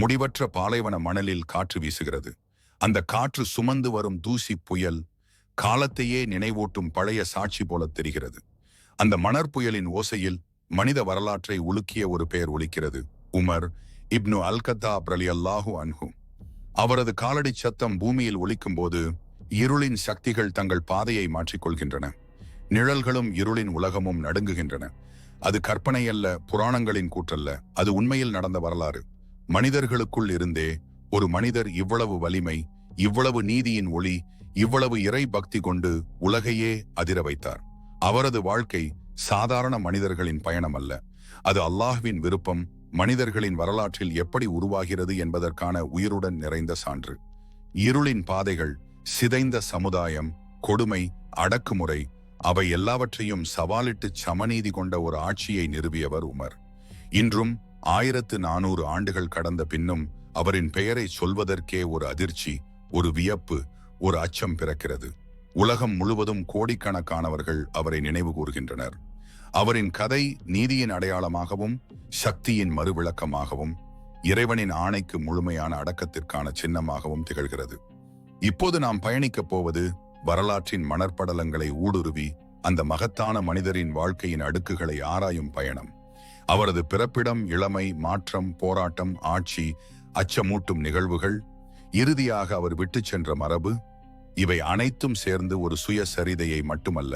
முடிவற்ற பாலைவன மணலில் காற்று வீசுகிறது. அந்த காற்று சுமந்து வரும் தூசி புயல் காலத்தையே நினைவூட்டும் பழைய சாட்சி போல தெரிகிறது. அந்த மணற்புயலின் ஓசையில் மனித வரலாற்றை உலுக்கிய ஒரு பெயர் ஒலிக்கிறது. உமர் இப்னு அல்கத்தா பிரலி அல்லாஹு அன்ஹு. அவரது காலடி சத்தம் பூமியில் ஒலிக்கும் போது இருளின் சக்திகள் தங்கள் பாதையை மாற்றிக்கொள்கின்றன. நிழல்களும் இருளின் உலகமும் நடுங்குகின்றன. அது கற்பனை அல்ல புராணங்களின் கூற்றல்ல அது உண்மையில் நடந்த வரலாறு. மனிதர்களுக்குள் இருந்தே ஒரு மனிதர் இவ்வளவு வலிமை இவ்வளவு நீதியின் ஒளி இவ்வளவு இறை பக்தி கொண்டு உலகையே அதிர வைத்தார். அவரது வாழ்க்கை சாதாரண மனிதர்களின் பயணம் அல்ல அது அல்லாஹ்வின் விருப்பம் மனிதர்களின் வரலாற்றில் எப்படி உருவாகிறது என்பதற்கான உயிருடன் நிறைந்த சான்று. இருளின் பாதைகள் சிதைந்த சமுதாயம் கொடுமை அடக்குமுறை அவை எல்லாவற்றையும் சவாலிட்டு சமநீதி கொண்ட ஒரு ஆட்சியை நிறுவியவர் உமர். இன்றும் ஆயிரத்து நானூறு ஆண்டுகள் கடந்த பின்னும் அவரின் பெயரை சொல்வதற்கே ஒரு அதிர்ச்சி ஒரு வியப்பு ஒரு அச்சம் பிறக்கிறது. உலகம் முழுவதும் கோடிக்கணக்கானவர்கள் அவரை நினைவு கூறுகின்றனர். அவரின் கதை நீதியின் அடையாளமாகவும் சக்தியின் மறுவிளக்கமாகவும் இறைவனின் ஆணைக்கு முழுமையான அடக்கத்திற்கான சின்னமாகவும் திகழ்கிறது. இப்போது நாம் பயணிக்கப் போவது வரலாற்றின் மணற்படலங்களை ஊடுருவி அந்த மகத்தான மனிதரின் வாழ்க்கையின் அடுக்குகளை ஆராயும் பயணம். அவரது பிறப்பிடம் இளமை மாற்றம் போராட்டம் ஆட்சி அச்சமூட்டும் நிகழ்வுகள் இறுதியாக அவர் விட்டுச் சென்ற மரபு இவை அனைத்தும் சேர்ந்து ஒரு சுய சரிதையை மட்டுமல்ல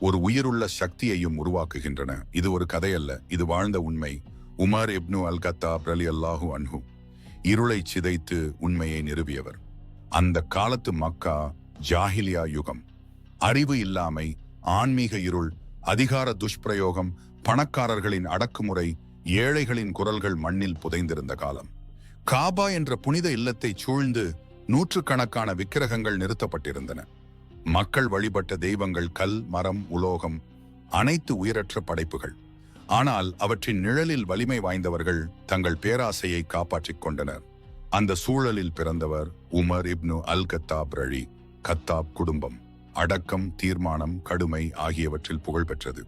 ஒரு உயிருள்ள சக்தியையும் உருவாக்குகின்றன. இது ஒரு கதையல்ல இது வாழ்ந்த உண்மை. உமர் இப்னு அல் கத்தா பிரலி அல்லாஹு அன்ஹு இருளை சிதைத்து உண்மையை நிறுவியவர். அந்த காலத்து மக்கா ஜாஹிலியா யுகம் அறிவு இல்லாமை ஆன்மீக இருள் அதிகார துஷ்பிரயோகம் பணக்காரர்களின் அடக்குமுறை ஏழைகளின் குரல்கள் மண்ணில் புதைந்திருந்த காலம். காபா என்ற புனித இல்லத்தை சூழ்ந்து நூற்றுக்கணக்கான விக்கிரகங்கள் நிறுத்தப்பட்டிருந்தன. மக்கள் வழிபட்ட தெய்வங்கள் கல் மரம் உலோகம் அனைத்து உயிரற்ற படைப்புகள். ஆனால் அவற்றின் நிழலில் வலிமை வாய்ந்தவர்கள் தங்கள் பேராசையை காப்பாற்றிக் கொண்டனர். அந்த சூழலில் பிறந்தவர் உமர் இப்னு அல் கத்தாப் ரழி கத்தாப் குடும்பம் அடக்கம் தீர்மானம் கடுமை ஆகியவற்றில் புகழ்பெற்றது.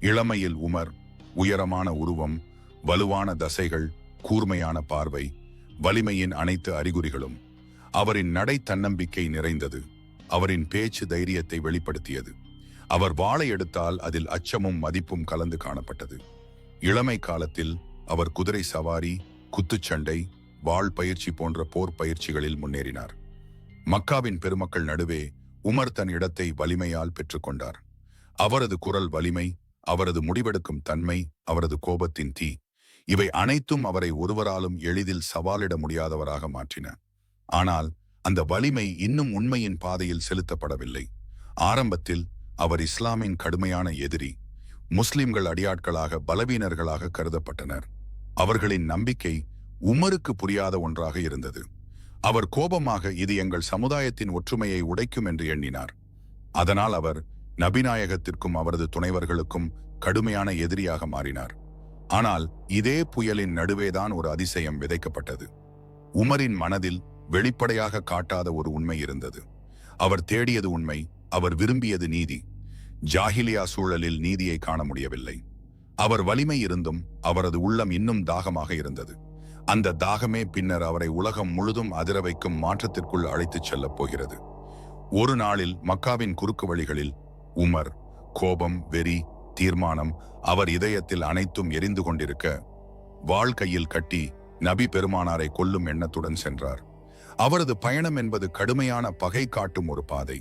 இளமையில் உமர் உயரமான உருவம் வலுவான தசைகள் கூர்மையான பார்வை வலிமையின் அனைத்து அறிகுறிகளும் அவரின் நடை தன்னம்பிக்கை நிறைந்தது. அவரின் பேச்சு தைரியத்தை வெளிப்படுத்தியது. அவர் வாளை எடுத்தால் அதில் அச்சமும் மதிப்பும் கலந்து காணப்பட்டது. இளமை காலத்தில் அவர் குதிரை சவாரி குத்துச்சண்டை வாள் பயிற்சி போன்ற போர் பயிற்சிகளில் முன்னேறினார். மக்காவின் பெருமக்கள் நடுவே உமர் தன் இடத்தை வலிமையால் பெற்றுக்கொண்டார் அவரது குரல் வலிமை அவரது முடிவெடுக்கும் தன்மை அவரது கோபத்தின் தீ இவை அனைத்தும் அவரை ஒருவராலும் எளிதில் சவாலிட முடியாதவராக மாற்றின. ஆனால் அந்த வலிமை இன்னும் உண்மையின் பாதையில் செலுத்தப்படவில்லை. ஆரம்பத்தில் அவர் இஸ்லாமின் கடுமையான எதிரி முஸ்லிம்கள் அடியாட்களாக பலவீனர்களாக கருதப்பட்டனர். அவர்களின் நம்பிக்கை உமருக்கு புரியாத ஒன்றாக இருந்தது. அவர் கோபமாக இது எங்கள் சமுதாயத்தின் ஒற்றுமையை உடைக்கும் என்று எண்ணினார். அதனால் அவர் நபிநாயகத்திற்கும் அவரது துணைவர்களுக்கும் கடுமையான எதிரியாக மாறினார். ஆனால் இதே புயலின் நடுவேதான் ஒரு அதிசயம் விதைக்கப்பட்டது. உமரின் மனதில் வெளிப்படையாக காட்டாத ஒரு உண்மை இருந்தது. அவர் தேடியது உண்மை அவர் விரும்பியது நீதி. ஜாகிலியா சூழலில் நீதியை காண முடியவில்லை. அவர் வலிமை இருந்தும் அவரது உள்ளம் இன்னும் தாகமாக இருந்தது. அந்த தாகமே பின்னர் அவரை உலகம் முழுதும் அதிர வைக்கும் மாற்றத்திற்குள் அழைத்துச் செல்லப் போகிறது. ஒரு நாளில் மக்காவின் குறுக்கு வழிகளில் உமர் கோபம் வெறி தீர்மானம் அவர் இதயத்தில் அனைத்தும் எரிந்து கொண்டிருக்க வாழ்க்கையில் கட்டி நபி பெருமானாரை கொல்லும் எண்ணத்துடன் சென்றார். அவரது பயணம் என்பது கடுமையான பகை காட்டும் ஒரு பாதை.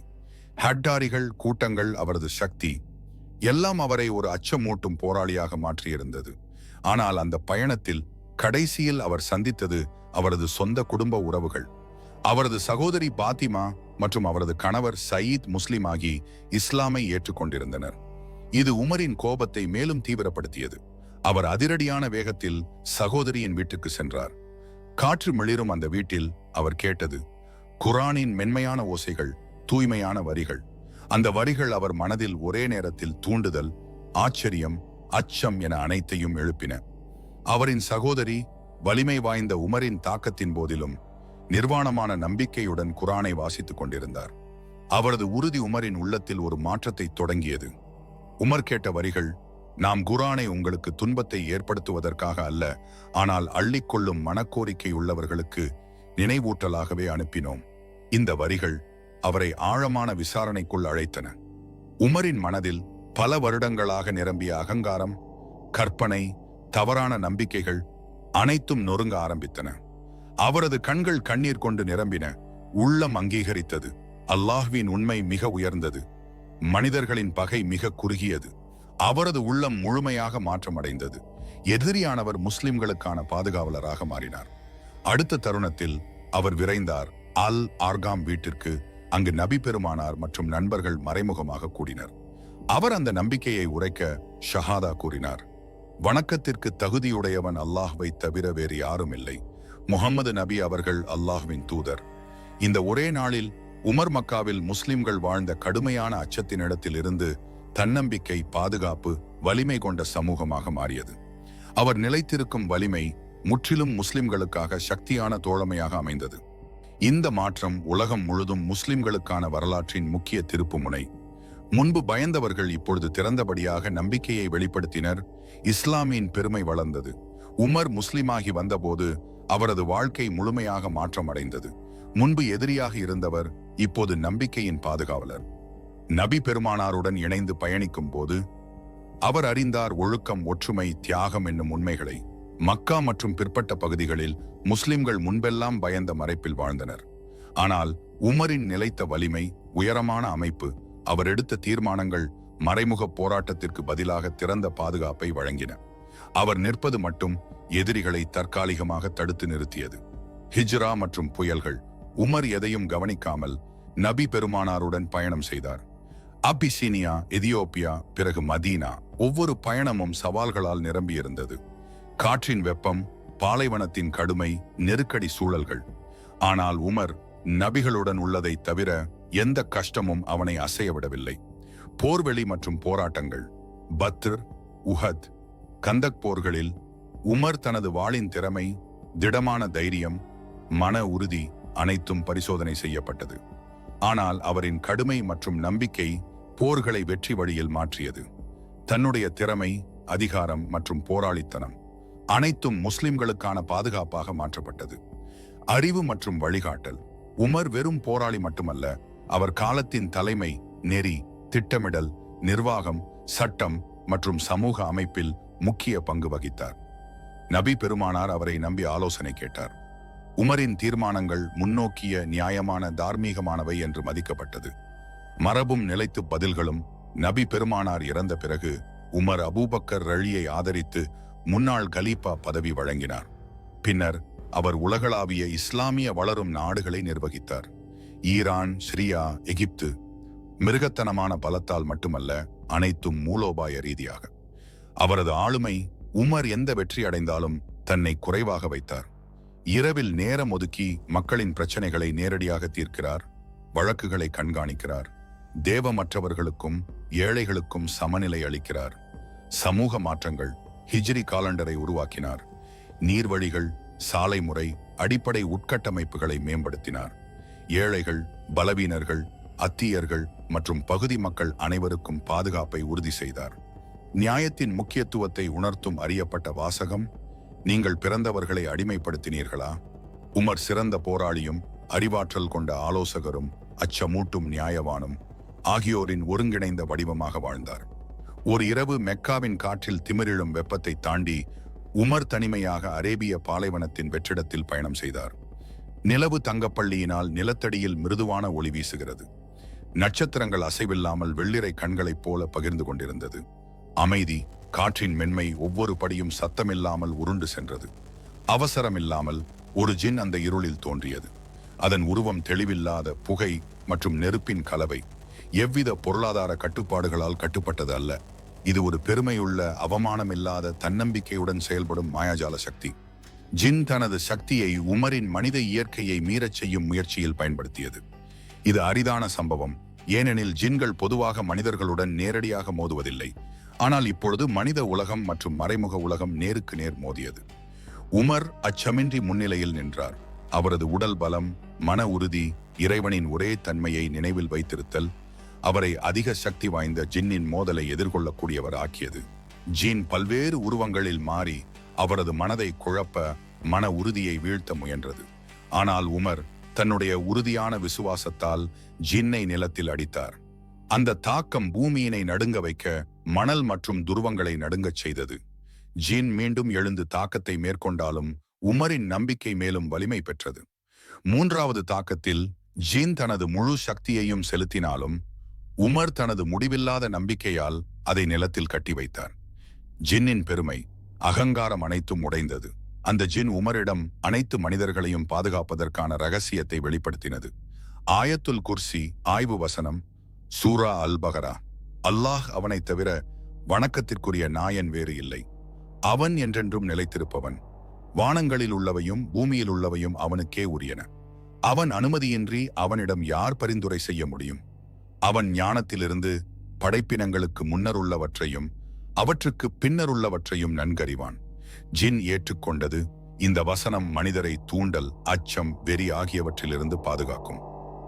ஹட்டாரிகள் கூட்டங்கள் அவரது சக்தி எல்லாம் அவரை ஒரு அச்சமூட்டும் போராளியாக மாற்றியிருந்தது. ஆனால் அந்த பயணத்தில் கடைசியில் அவர் சந்தித்தது அவரது சொந்த குடும்ப உறவுகள். அவரது சகோதரி பாத்திமா மற்றும் அவரது கணவர் சயீத் முஸ்லிம் ஆகி இஸ்லாமை ஏற்றுக்கொண்டிருந்தனர். இது உமரின் கோபத்தை மேலும் தீவிரப்படுத்தியது. அவர் அதிரடியான வேகத்தில் சகோதரியின் வீட்டுக்கு சென்றார். காற்று மிளிரும் அந்த வீட்டில் அவர் கேட்டது குரானின் மென்மையான ஓசைகள் தூய்மையான வரிகள். அந்த வரிகள் அவர் மனதில் ஒரே நேரத்தில் தூண்டுதல் ஆச்சரியம் அச்சம் என அனைத்தையும் எழுப்பின. அவரின் சகோதரி வலிமை வாய்ந்த உமரின் தாக்கத்தின் போதிலும் நிர்வாணமான நம்பிக்கையுடன் குரானை வாசித்துக் கொண்டிருந்தார். அவரது உறுதி உமரின் உள்ளத்தில் ஒரு மாற்றத்தை தொடங்கியது. உமர் கேட்ட வரிகள் நாம் குரானை உங்களுக்கு துன்பத்தை ஏற்படுத்துவதற்காக அல்ல ஆனால் அள்ளிக்கொள்ளும் மனக்கோரிக்கை உள்ளவர்களுக்கு நினைவூட்டலாகவே அனுப்பினோம். இந்த வரிகள் அவரை ஆழமான விசாரணைக்குள் அழைத்தன. உமரின் மனதில் பல வருடங்களாக நிரம்பிய அகங்காரம் கற்பனை தவறான நம்பிக்கைகள் அனைத்தும் நொறுங்க ஆரம்பித்தன. அவரது கண்கள் கண்ணீர் கொண்டு நிரம்பின. உள்ளம் அங்கீகரித்தது. அல்லாஹ்வின் உண்மை மிக உயர்ந்தது. மனிதர்களின் பகை மிக குறுகியது. அவரது உள்ளம் முழுமையாக மாற்றமடைந்தது. எதிரியானவர் முஸ்லிம்களுக்கான பாதுகாவலராக மாறினார். அடுத்த தருணத்தில் அவர் விரைந்தார். அல் ஆர்காம் வீட்டிற்கு அங்கு நபி பெருமானார் மற்றும் நண்பர்கள் மறைமுகமாக கூடினர். அவர் அந்த நம்பிக்கையை உரைக்க ஷஹாதா கூறினார். வணக்கத்திற்கு தகுதியுடையவன் அல்லாஹ்வை தவிர வேறு யாரும் இல்லை முகம்மது நபி அவர்கள் அல்லாஹுவின் தூதர். இந்த ஒரே நாளில் உமர் மக்காவில் முஸ்லிம்கள் வாழ்ந்த கடுமையான அச்சத்தினிடத்தில் இருந்து தன்னம்பிக்கை பாதுகாப்பு வலிமை கொண்ட சமூகமாக மாறியது. அவர் நிலைத்திருக்கும் வலிமை முற்றிலும் முஸ்லிம்களுக்காக சக்தியான தோழமையாக அமைந்தது. இந்த மாற்றம் உலகம் முழுதும் முஸ்லிம்களுக்கான வரலாற்றின் முக்கிய திருப்புமுனை முன்பு பயந்தவர்கள் இப்பொழுது திறந்தபடியாக நம்பிக்கையை வெளிப்படுத்தினர். இஸ்லாமியின் பெருமை வளர்ந்தது. உமர் முஸ்லிமாகி வந்தபோது அவரது வாழ்க்கை முழுமையாக மாற்றமடைந்தது. முன்பு எதிரியாக இருந்தவர் இப்போது நம்பிக்கையின் பாதுகாவலர். நபி பெருமானாருடன் இணைந்து பயணிக்கும் போது அவர் அறிந்தார் ஒழுக்கம் ஒற்றுமை தியாகம் என்னும் உண்மைகளை. மக்கா மற்றும் பிற்பட்ட பகுதிகளில் முஸ்லிம்கள் முன்பெல்லாம் பயந்த மறைப்பில் வாழ்ந்தனர். ஆனால் உமரின் நிலைத்த வலிமை உயரமான அமைப்பு அவர் எடுத்த தீர்மானங்கள் மறைமுக போராட்டத்திற்கு பதிலாக திறந்த பாதுகாப்பை வழங்கின. அவர் நிற்பது மட்டும் எதிரிகளை தற்காலிகமாக தடுத்து நிறுத்தியது. ஹிஜ்ரா மற்றும் புயல்கள். உமர் எதையும் கவனிக்காமல் நபி பெருமானாருடன் பயணம் செய்தார். அபிசீனியா எதியோப்பியா பிறகு மதீனா ஒவ்வொரு பயணமும் சவால்களால் நிரம்பியிருந்தது. காற்றின் வெப்பம் பாலைவனத்தின் கடுமை நெருக்கடி சூழல்கள். ஆனால் உமர் நபிகளுடன் உள்ளதை தவிர எந்த கஷ்டமும் அவனை அசைய விடவில்லை போர்வெளி மற்றும் போராட்டங்கள். பத்ர் உஹத் கந்தக் போர்களில் உமர் தனது வாளின் திறமை திடமான தைரியம் மன உறுதி அனைத்தும் பரிசோதனை செய்யப்பட்டது. ஆனால் அவரின் கடுமை மற்றும் நம்பிக்கை போர்களை வெற்றி வழியில் மாற்றியது. தன்னுடைய திறமை அதிகாரம் மற்றும் போராளித்தனம் அனைத்தும் முஸ்லிம்களுக்கான பாதுகாப்பாக மாற்றப்பட்டது. அறிவு மற்றும் வழிகாட்டல் உமர் வெறும் போராளி மட்டுமல்ல அவர் காலத்தின் தலைமை நெறி திட்டமிடல் நிர்வாகம் சட்டம் மற்றும் சமூக அமைப்பில் முக்கிய பங்கு வகித்தார். நபி பெருமானார் அவரை நம்பி ஆலோசனை கேட்டார். உமரின் தீர்மானங்கள் முன்னோக்கிய நியாயமான தார்மீகமானவை என்று மதிக்கப்பட்டது. மரபும் நிலைத்து பதில்களும் நபி பெருமானார் இறந்த பிறகு உமர் அபூபக்கர் ரழியை ஆதரித்து முன்னாள் கலீஃபா பதவி வழங்கினார். பின்னர் அவர் உலகளாவிய இஸ்லாமிய வளரும் நாடுகளை நிர்வகித்தார். ஈரான் சிரியா எகிப்து மிருகத்தனமான பலத்தால் மட்டுமல்ல அனைத்தும் மூலோபாய ரீதியாக. அவரது ஆளுமை உமர் எந்த வெற்றி அடைந்தாலும் தன்னை குறைவாக வைத்தார். இரவில் நேரம் ஒதுக்கி மக்களின் பிரச்சனைகளை நேரடியாக தீர்க்கிறார் வழக்குகளை கண்காணிக்கிறார் தேவமற்றவர்களுக்கும் ஏழைகளுக்கும் சமநிலை அளிக்கிறார். சமூக மாற்றங்கள் ஹிஜ்ரி காலண்டரை உருவாக்கினார். நீர்வழிகள் சாலை முறை அடிப்படை உட்கட்டமைப்புகளை மேம்படுத்தினார். ஏழைகள் பலவீனர்கள் அத்தியர்கள் மற்றும் பகுதி மக்கள் அனைவருக்கும் பாதுகாப்பை உறுதி செய்தார். நியாயத்தின் முக்கியத்துவத்தை உணர்த்தும் அறியப்பட்ட வாசகம் நீங்கள் பிறந்தவர்களை அடிமைப்படுத்தினீர்களா? உமர் சிறந்த போராளியும் அறிவாற்றல் கொண்ட ஆலோசகரும் அச்சமூட்டும் நியாயவானும் ஆகியோரின் ஒருங்கிணைந்த வடிவமாக வாழ்ந்தார். ஒரு இரவு மெக்காவின் காற்றில் திமிரிழும் வெப்பத்தை தாண்டி உமர் தனிமையாக அரேபிய பாலைவனத்தின் வெற்றிடத்தில் பயணம் செய்தார். நிலவு தங்கப்பள்ளியினால் நிலத்தடியில் மிருதுவான ஒளி வீசுகிறது. நட்சத்திரங்கள் அசைவில்லாமல் வெள்ளிரை கண்களைப் போல பகிர்ந்து கொண்டிருந்தது. அமைதி காற்றின் மென்மை ஒவ்வொரு படியும் சத்தமில்லாமல் உருண்டு சென்றது. அவசரமில்லாமல் ஒரு ஜின் அந்த இருளில் தோன்றியது. அதன் உருவம் தெளிவில்லாத புகை மற்றும் நெருப்பின் கலவை. எவ்வித பொருளாதார கட்டுப்பாடுகளால் கட்டுப்பட்டது அல்ல. இது ஒரு பெருமையுள்ள அவமானமில்லாத தன்னம்பிக்கையுடன் செயல்படும் மாயாஜால சக்தி. ஜின் தனது சக்தியை உமரின் மனித இயற்கையை மீறச் செய்யும் முயற்சியில் பயன்படுத்தியது. இது அரிதான சம்பவம். ஏனெனில் ஜின்கள் பொதுவாக மனிதர்களுடன் நேரடியாக மோதுவதில்லை. ஆனால் இப்பொழுது மனித உலகம் மற்றும் மறைமுக உலகம் நேருக்கு நேர் மோதியது. உமர் அச்சமின்றி முன்னிலையில் நின்றார். அவரது உடல் பலம் மன உறுதி இறைவனின் ஒரே தன்மையை நினைவில் வைத்திருத்தல் அவரை அதிக சக்தி வாய்ந்த ஜின்னின் மோதலை எதிர்கொள்ளக்கூடியவர் ஆக்கியது. ஜீன் பல்வேறு உருவங்களில் மாறி அவரது மனதை குழப்ப மன உறுதியை வீழ்த்த முயன்றது. ஆனால் உமர் தன்னுடைய உறுதியான விசுவாசத்தால் ஜின்னை நிலத்தில் அடித்தார். அந்த தாக்கம் பூமியினை நடுங்க வைக்க மணல் மற்றும் துருவங்களை நடுங்கச் செய்தது. ஜீன் மீண்டும் எழுந்து தாக்கத்தை மேற்கொண்டாலும் உமரின் நம்பிக்கை மேலும் வலிமை பெற்றது. மூன்றாவது தாக்கத்தில் ஜீன் தனது முழு சக்தியையும் செலுத்தினாலும் உமர் தனது முடிவில்லாத நம்பிக்கையால் அதை நிலத்தில் கட்டி வைத்தார். ஜின்னின் பெருமை அகங்காரம் அனைத்தும் உடைந்தது. அந்த ஜின் உமரிடம் அனைத்து மனிதர்களையும் பாதுகாப்பதற்கான ரகசியத்தை வெளிப்படுத்தினது. ஆயத்துல் குர்சி ஆய்வு வசனம் சூரா அல் பகரா அல்லாஹ் அவனைத் தவிர வணக்கத்திற்குரிய நாயன் வேறு இல்லை. அவன் என்றென்றும் நிலைத்திருப்பவன். வானங்களில் உள்ளவையும் பூமியில் உள்ளவையும் அவனுக்கே உரியன. அவன் அனுமதியின்றி அவனிடம் யார் பரிந்துரை செய்ய முடியும்? அவன் ஞானத்திலிருந்து படைப்பினங்களுக்கு முன்னர் உள்ளவற்றையும் அவற்றுக்கு பின்னர் உள்ளவற்றையும் நன்கறிவான். ஜின் ஏற்றுக்கொண்டது இந்த வசனம் மனிதரை தூண்டல் அச்சம் வெறி ஆகியவற்றிலிருந்து பாதுகாக்கும்.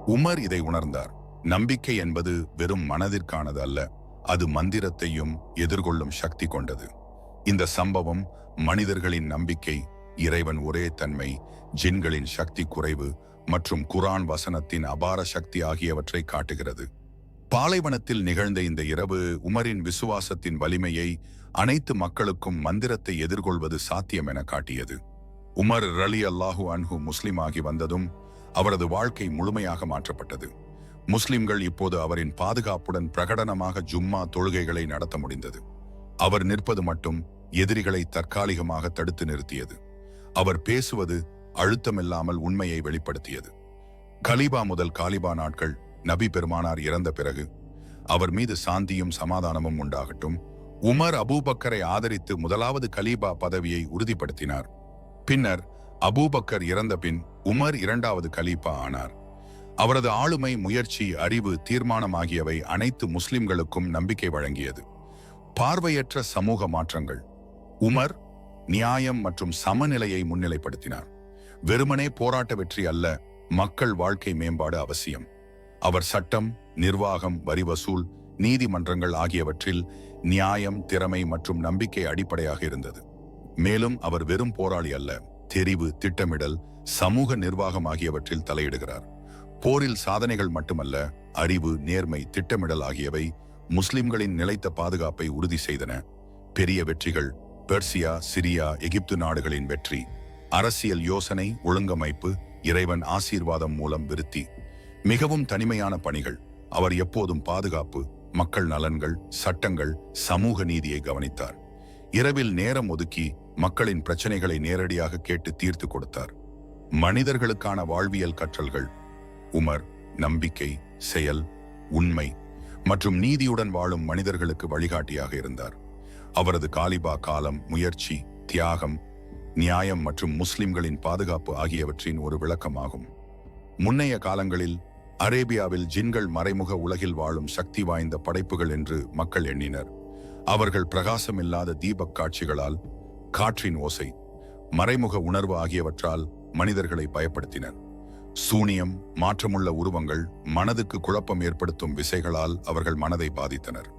உமர் இதை உணர்ந்தார். நம்பிக்கை என்பது வெறும் மனதிற்கானது அல்ல அது மந்திரத்தையும் எதிர்கொள்ளும் சக்தி கொண்டது. இந்த சம்பவம் மனிதர்களின் நம்பிக்கை இறைவன் ஒரே தன்மை ஜின்களின் சக்தி குறைவு மற்றும் குரான் வசனத்தின் அபார சக்தி ஆகியவற்றை காட்டுகிறது. பாலைவனத்தில் நிகழ்ந்த இந்த இரவு உமரின் விசுவாசத்தின் வலிமையை அனைத்து மக்களுக்கும் மந்திரத்தை எதிர்கொள்வது சாத்தியம் என காட்டியது. உமர் ரலி அல்லாஹு அன்ஹு முஸ்லிமாகி வந்ததும் அவரது வாழ்க்கை முழுமையாக மாற்றப்பட்டது. முஸ்லிம்கள் இப்போது அவரின் பாதுகாப்புடன் பிரகடனமாக ஜும்மா தொழுகைகளை நடத்த முடிந்தது. அவர் நிற்பது மட்டும் எதிரிகளை தற்காலிகமாக தடுத்து நிறுத்தியது. அவர் பேசுவது அழுத்தமில்லாமல் உண்மையை வெளிப்படுத்தியது. கலீபா முதல் காலிபா நாட்கள் நபி பெருமானார் இறந்த பிறகு அவர் மீது சாந்தியும் சமாதானமும் உண்டாகட்டும். உமர் அபூபக்கரை ஆதரித்து முதலாவது கலீபா பதவியை உறுதிப்படுத்தினார். பின்னர் அபூபக்கர் இறந்த பின் உமர் இரண்டாவது கலீபா ஆனார். அவரது ஆளுமை முயற்சி அறிவு தீர்மானம் ஆகியவை அனைத்து முஸ்லிம்களுக்கும் நம்பிக்கை வழங்கியது. பார்வையற்ற சமூக மாற்றங்கள். உமர் நியாயம் மற்றும் சமநிலையை முன்னிலைப்படுத்தினார். வெறுமனே போராட்ட வெற்றி அல்ல மக்கள் வாழ்க்கை மேம்பாடு அவசியம். அவர் சட்டம் நிர்வாகம் வரி வசூல் நீதிமன்றங்கள் ஆகியவற்றில் நியாயம் திறமை மற்றும் நம்பிக்கை அடிப்படையாக இருந்தது. மேலும் அவர் வெறும் போராளி அல்ல தெரிவு திட்டமிடல் சமூக நிர்வாகம் ஆகியவற்றில் தலையிடுகிறார். போரில் சாதனைகள் மட்டுமல்ல அறிவு நேர்மை திட்டமிடல் ஆகியவை முஸ்லிம்களின் நிலைத்த பாதுகாப்பை உறுதி செய்தன. பெரிய வெற்றிகள் பெர்சியா சிரியா எகிப்து நாடுகளின் வெற்றி. அரசியல் யோசனை ஒழுங்கமைப்பு இறைவன் ஆசீர்வாதம் மூலம் விருத்தி. மிகவும் தனிமையான பணிகள் அவர் எப்போதும் பாதுகாப்பு மக்கள் நலன்கள் சட்டங்கள் சமூக நீதியை கவனித்தார். இரவில் நேரம் ஒதுக்கி மக்களின் பிரச்சனைகளை நேரடியாக கேட்டு தீர்த்து கொடுத்தார். மனிதர்களுக்கான வாழ்வியல் கற்றல்கள் உமர் நம்பிக்கை செயல் உண்மை மற்றும் நீதியுடன் வாழும் மனிதர்களுக்கு வழிகாட்டியாக இருந்தார். அவரது காலிபா காலம் முயற்சி தியாகம் நியாயம் மற்றும் முஸ்லிம்களின் பாதுகாப்பு ஆகியவற்றின் ஒரு விளக்கமாகும். முன்னைய காலங்களில் அரேபியாவில் ஜின்கள் மறைமுக உலகில் வாழும் சக்தி வாய்ந்த படைப்புகள் என்று மக்கள் எண்ணினர். அவர்கள் பிரகாசமில்லாத தீபக் காட்சிகளால் காற்றின் ஓசை மறைமுக உணர்வு ஆகியவற்றால் மனிதர்களை பயப்படுத்தினர். சூனியம் மாற்றமுள்ள உருவங்கள் மனதுக்கு குழப்பம் ஏற்படுத்தும் விசைகளால் அவர்கள் மனதை பாதித்தனர்.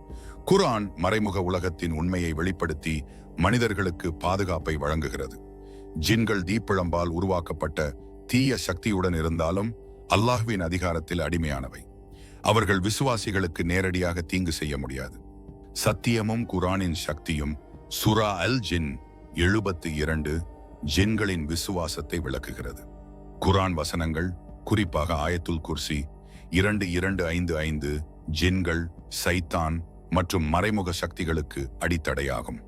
குரான் மறைமுக உலகத்தின் உண்மையை வெளிப்படுத்தி மனிதர்களுக்கு பாதுகாப்பை வழங்குகிறது. ஜின்கள் தீப்பிழம்பால் உருவாக்கப்பட்ட தீய சக்தியுடன் இருந்தாலும் அல்லாஹ்வின் அதிகாரத்தில் அடிமையானவை. அவர்கள் விசுவாசிகளுக்கு நேரடியாக தீங்கு செய்ய முடியாது. சத்தியமும் குரானின் சக்தியும் சுரா அல் ஜின் எழுபத்து இரண்டு ஜின்களின் விசுவாசத்தை விளக்குகிறது. குரான் வசனங்கள் குறிப்பாக ஆயத்துல் குர்சி இரண்டு இரண்டு ஐந்து ஐந்து ஜின்கள் சைத்தான் மற்றும் மறைமுக சக்திகளுக்கு அடித்தடையாகும்.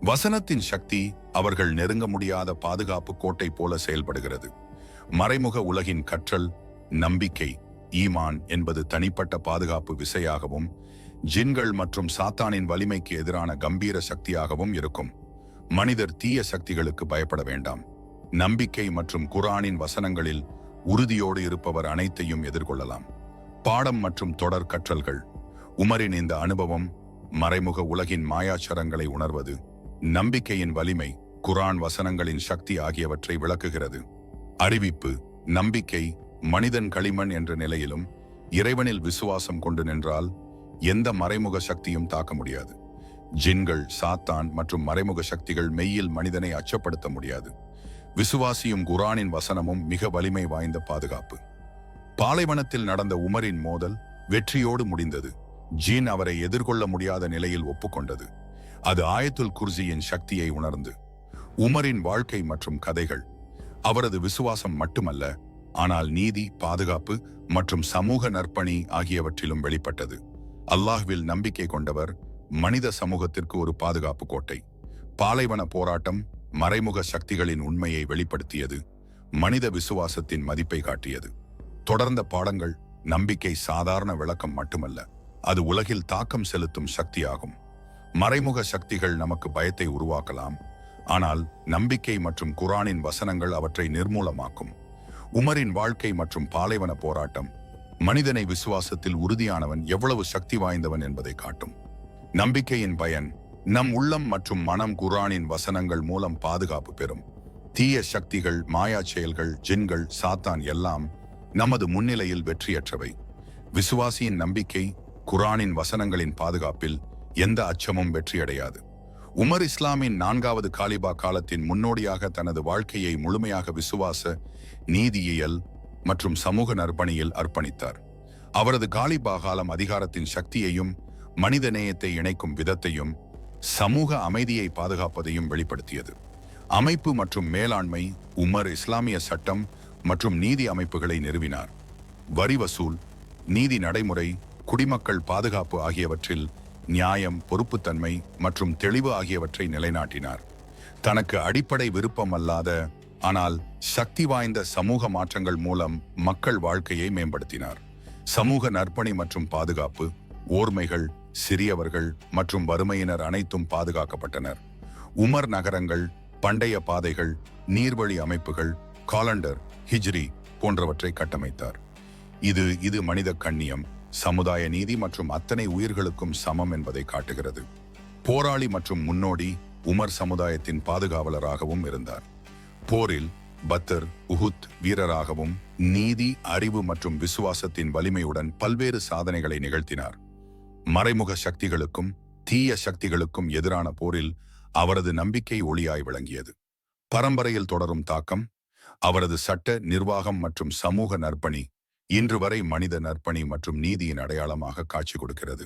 வசனத்தின் சக்தி அவர்கள் நெருங்க முடியாத பாதுகாப்பு கோட்டை போல செயல்படுகிறது. மறைமுக உலகின் கற்றல் நம்பிக்கை ஈமான் என்பது தனிப்பட்ட பாதுகாப்பு விசையாகவும் ஜின்கள் மற்றும் சாத்தானின் வலிமைக்கு எதிரான கம்பீர சக்தியாகவும் இருக்கும். மனிதர் தீய சக்திகளுக்கு பயப்பட வேண்டாம். நம்பிக்கை மற்றும் குரானின் வசனங்களில் உறுதியோடு இருப்பவர் அனைத்தையும் எதிர்கொள்ளலாம். பாடம் மற்றும் தொடர் கற்றல்கள். உமரின் இந்த அனுபவம் மறைமுக உலகின் மாயாச்சரங்களை உணர்வது நம்பிக்கையின் வலிமை குரான் வசனங்களின் சக்தி ஆகியவற்றை விளக்குகிறது. அறிவிப்பு நம்பிக்கை மனிதன் களிமண் என்ற நிலையிலும் இறைவனில் விசுவாசம் கொண்டு நின்றால் எந்த மறைமுக சக்தியும் தாக்க முடியாது. ஜின்கள் சாத்தான் மற்றும் மறைமுக சக்திகள் மெய்யில் மனிதனை அச்சப்படுத்த முடியாது. விசுவாசியும் குரானின் வசனமும் மிக வலிமை வாய்ந்த பாதுகாப்பு. பாலைவனத்தில் நடந்த உமரின் மோதல் வெற்றியோடு முடிந்தது. ஜீன் அவரை எதிர்கொள்ள முடியாத நிலையில் ஒப்புக்கொண்டது. அது ஆயத்துல் குர்சியின் சக்தியை உணர்ந்து. உமரின் வாழ்க்கை மற்றும் கதைகள். அவரது விசுவாசம் மட்டுமல்ல ஆனால் நீதி பாதுகாப்பு மற்றும் சமூக நற்பணி ஆகியவற்றிலும் வெளிப்பட்டது. அல்லாஹ்வில் நம்பிக்கை கொண்டவர் மனித சமூகத்திற்கு ஒரு பாதுகாப்பு கோட்டை. பாலைவன போராட்டம் மறைமுக சக்திகளின் உண்மையை வெளிப்படுத்தியது மனித விசுவாசத்தின் மதிப்பை காட்டியது. தொடர்ந்த பாடங்கள் நம்பிக்கை சாதாரண விளக்கம் மட்டுமல்ல அது உலகில் தாக்கம் செலுத்தும் சக்தியாகும். மறைமுக சக்திகள் நமக்கு பயத்தை உருவாக்கலாம் ஆனால் நம்பிக்கை மற்றும் குரானின் வசனங்கள் அவற்றை நிர்மூலமாக்கும். உமரின் வாழ்க்கை மற்றும் பாலைவன போராட்டம் மனிதனை விசுவாசத்தில் உறுதியானவன் எவ்வளவு சக்தி வாய்ந்தவன் என்பதை காட்டும். நம்பிக்கையின் பயன் நம் உள்ளம் மற்றும் மனம் குரானின் வசனங்கள் மூலம் பாதுகாப்பு பெறும். தீய சக்திகள் மாயா செயல்கள் ஜின்கள் சாத்தான் எல்லாம் நமது முன்னிலையில் வெற்றியற்றவை. விசுவாசியின் நம்பிக்கை குரானின் வசனங்களின் பாதுகாப்பில் எந்த அச்சமும் வெற்றியடையாது. உமர் இஸ்லாமின் நான்காவது காலிபா காலத்தின் முன்னோடியாக தனது வாழ்க்கையை முழுமையாக விசுவாச நீதியியல் மற்றும் சமூக நற்பணியில் அர்ப்பணித்தார். அவரது காலிபா காலம் அதிகாரத்தின் சக்தியையும் மனித நேயத்தை இணைக்கும் விதத்தையும் சமூக அமைதியை பாதுகாப்பதையும் வெளிப்படுத்தியது. அமைப்பு மற்றும் மேலாண்மை உமர் இஸ்லாமிய சட்டம் மற்றும் நீதி அமைப்புகளை நிறுவினார். வரி வசூல் நீதி நடைமுறை குடிமக்கள் பாதுகாப்பு ஆகியவற்றில் நியாயம் பொறுப்புத்தன்மை மற்றும் தெளிவு ஆகியவற்றை நிலைநாட்டினார். தனக்கு அடிப்படை விருப்பம் அல்லாத ஆனால் சக்தி வாய்ந்த சமூக மாற்றங்கள் மூலம் மக்கள் வாழ்க்கையை மேம்படுத்தினார். சமூக நற்பணி மற்றும் பாதுகாப்பு ஓர்மைகள் சிறியவர்கள் மற்றும் வறுமையினர் அனைத்தும் பாதுகாக்கப்பட்டனர். உமர் நகரங்கள் பண்டைய பாதைகள் நீர்வழி அமைப்புகள் காலண்டர் ஹிஜ்ரி போன்றவற்றை கட்டமைத்தார். இது இது மனித கண்ணியம் சமுதாய நீதி மற்றும் அத்தனை உயிர்களுக்கும் சமம் என்பதை காட்டுகிறது. போராளி மற்றும் முன்னோடி உமர் சமுதாயத்தின் பாதுகாவலராகவும் இருந்தார். போரில் பத்தர் உஹுத் வீரராகவும் நீதி அறிவு மற்றும் விசுவாசத்தின் வலிமையுடன் பல்வேறு சாதனைகளை நிகழ்த்தினார். மறைமுக சக்திகளுக்கும் தீய சக்திகளுக்கும் எதிரான போரில் அவரது நம்பிக்கை ஒளியாய் விளங்கியது. பரம்பரையில் தொடரும் தாக்கம் அவரது சட்ட நிர்வாகம் மற்றும் சமூக நற்பணி இன்று வரை மனித நற்பணி மற்றும் நீதியின் அடையாளமாக காட்சி கொடுக்கிறது.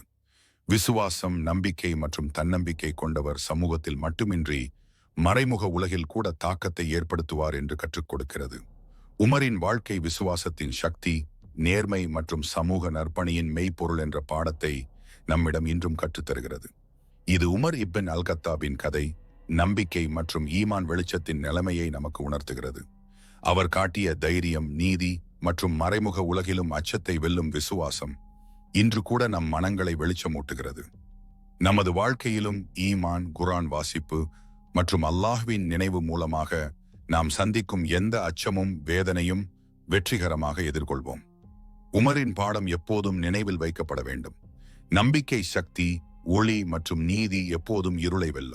விசுவாசம் நம்பிக்கை மற்றும் தன்னம்பிக்கை கொண்டவர் சமூகத்தில் மட்டுமின்றி மறைமுக உலகில் கூட தாக்கத்தை ஏற்படுத்துவார் என்று கற்றுக் கொடுக்கிறது. உமரின் வாழ்க்கை விசுவாசத்தின் சக்தி நேர்மை மற்றும் சமூக நற்பணியின் மெய்ப்பொருள் என்ற பாடத்தை நம்மிடம் இன்றும் கற்றுத்தருகிறது. இது உமர் இப்பின் அல்கத்தாபின் கதை நம்பிக்கை மற்றும் ஈமான் வெளிச்சத்தின் நிலைமையை நமக்கு உணர்த்துகிறது. அவர் காட்டிய தைரியம் நீதி மற்றும் மறைமுக உலகிலும் அச்சத்தை வெல்லும் விசுவாசம் இன்று கூட நம் மனங்களை வெளிச்சமூட்டுகிறது. நமது வாழ்க்கையிலும் ஈமான் குரான் வாசிப்பு மற்றும் அல்லாஹ்வின் நினைவு மூலமாக நாம் சந்திக்கும் எந்த அச்சமும் வேதனையும் வெற்றிகரமாக எதிர்கொள்வோம். உமரின் பாடம் எப்போதும் நினைவில் வைக்கப்பட வேண்டும். நம்பிக்கை சக்தி ஒளி மற்றும் நீதி எப்போதும் இருளை வெல்லும்.